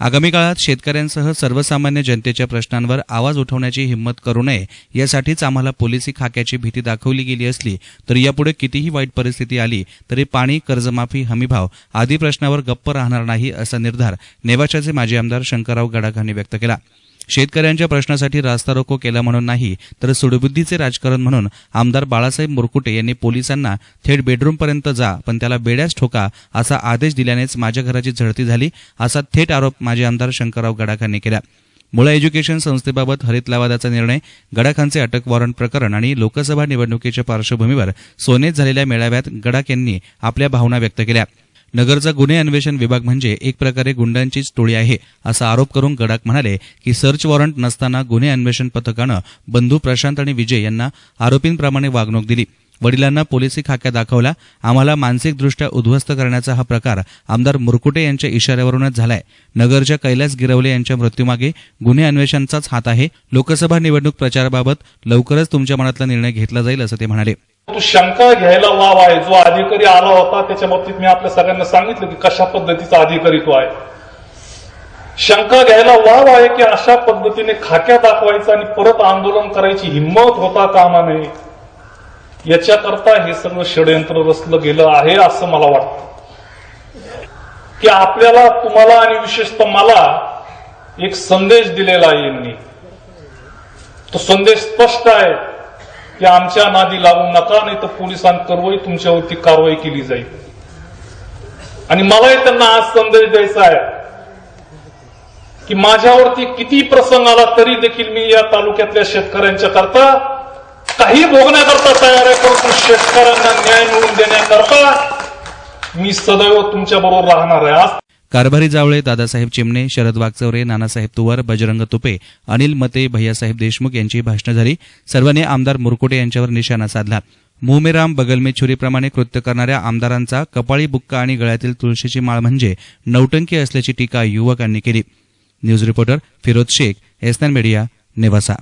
आगामी काळात शेतकऱ्यांसह सर्वसामान्य जनतेच्या प्रश्नांवर आवाज उठवण्याची हिंमत करू नये यासाठीच आम्हाला पोलिसी खाक्याची भीती दाखवली गेली असली तरी यापुढे कितीही वाईट परिस्थिती आली तरी पाणी कर्जमाफी हमीभाव आदी प्रश्नावर गप्प राहणार नाही असा निर्धार नेवाशाचे माजी आमदार शंकरराव गडाख यांनी व्यक्त केला. शेतकऱ्यांच्या प्रश्नासाठी रास्ता रोको केला म्हणून नाही तर सुडबुद्धीचे राजकारण म्हणून आमदार बाळासाहेब मुरकुटे यांनी पोलिसांना थेट बेडरूमपर्यंत जा पण त्याला बेड्यास ठोका असा आदेश दिल्यानेच माझ्या घराची झडती झाली असा थेट आरोप माजी आमदार शंकरराव गडाखांनी केला. मुळा एज्युकेशन संस्थेबाबत हरित लवादाचा निर्णय गडाखांचे अटक वॉरंट प्रकरण आणि लोकसभा निवडणुकीच्या पार्श्वभूमीवर सोनेत झालेल्या मेळाव्यात गडाख यांनी आपल्या भावना व्यक्त केल्या. नगरचा गुन्हे अन्वेषण विभाग म्हणजे एक प्रकारे गुंडांचीच टोळी आहे असा आरोप करून गडाख म्हणाले की सर्च वॉरंट नसताना गुन्हे अन्वेषण पथकानं बंधू प्रशांत आणि विजय यांना आरोपींप्रमाणे वागणूक दिली. वडिलांना पोलिसी खाक्या दाखवला. आम्हाला मानसिकदृष्ट्या उद्ध्वस्त करण्याचा हा प्रकार आमदार मुरकुटे यांच्या इशाऱ्यावरूनच झालाय. नगरच्या कैलास गिरवले यांच्या मृत्यूमागे गुन्हे अन्वेषणचाच हात आहे. लोकसभा निवडणूक प्रचाराबाबत लवकरच तुमच्या मनातला निर्णय घेतला जाईल असं ते म्हणाले. तो शंका घ्यायला वाव आहे. जो अधिकारी आला होता त्याच्या बाबतीत मी आपल्या सगळ्यांना सांगितलं की कशा पद्धतीचा अधिकारी तो आहे. शंका घ्यायला वाव आहे की अशा पद्धतीने खाक्या दाखवायचं आणि परत आंदोलन करायची हिंमत होता कामा नये. याच्याकरता हे सगळं षडयंत्र रचलं गेलं आहे असं मला वाटतं. की आपल्याला तुम्हाला आणि विशेषतः मला एक संदेश दिलेला आहे यांनी. तो संदेश स्पष्ट आहे. की आमच्या नादी लागू नका नाही तर पोलिसांकरवही तुमच्यावरती कारवाई केली जाईल. आणि मलाही त्यांना आज संदेश द्यायचा आहे की माझ्यावरती किती प्रसंग आला तरी देखील मी या तालुक्यातल्या शेतकऱ्यांच्या करता काही भोगण्याकरता तयार आहे परंतु शेतकऱ्यांना न्याय मिळवून देण्याकरता मी सदैव तुमच्या बरोबर राहणार आहे. आज कारभारी जावळे दादासाहेब चिमणे शरद वागचौरे नानासाहेब तुवर बजरंग तुपे अनिल मते भैयासाहेब देशमुख यांची भाषणं झाली. सर्वांनी आमदार मुरकुटे यांच्यावर निशाणा साधला. मुहमेराम बगलमे छुरीप्रमाणे कृत्य करणाऱ्या आमदारांचा कपाळी बुक्का आणि गळ्यातील तुळशीची माळ म्हणजे नौटंकी असल्याची टीका युवकांनी केली. न्यूज रिपोर्टर फिरोज शेख एसन मीडिया नेवासा.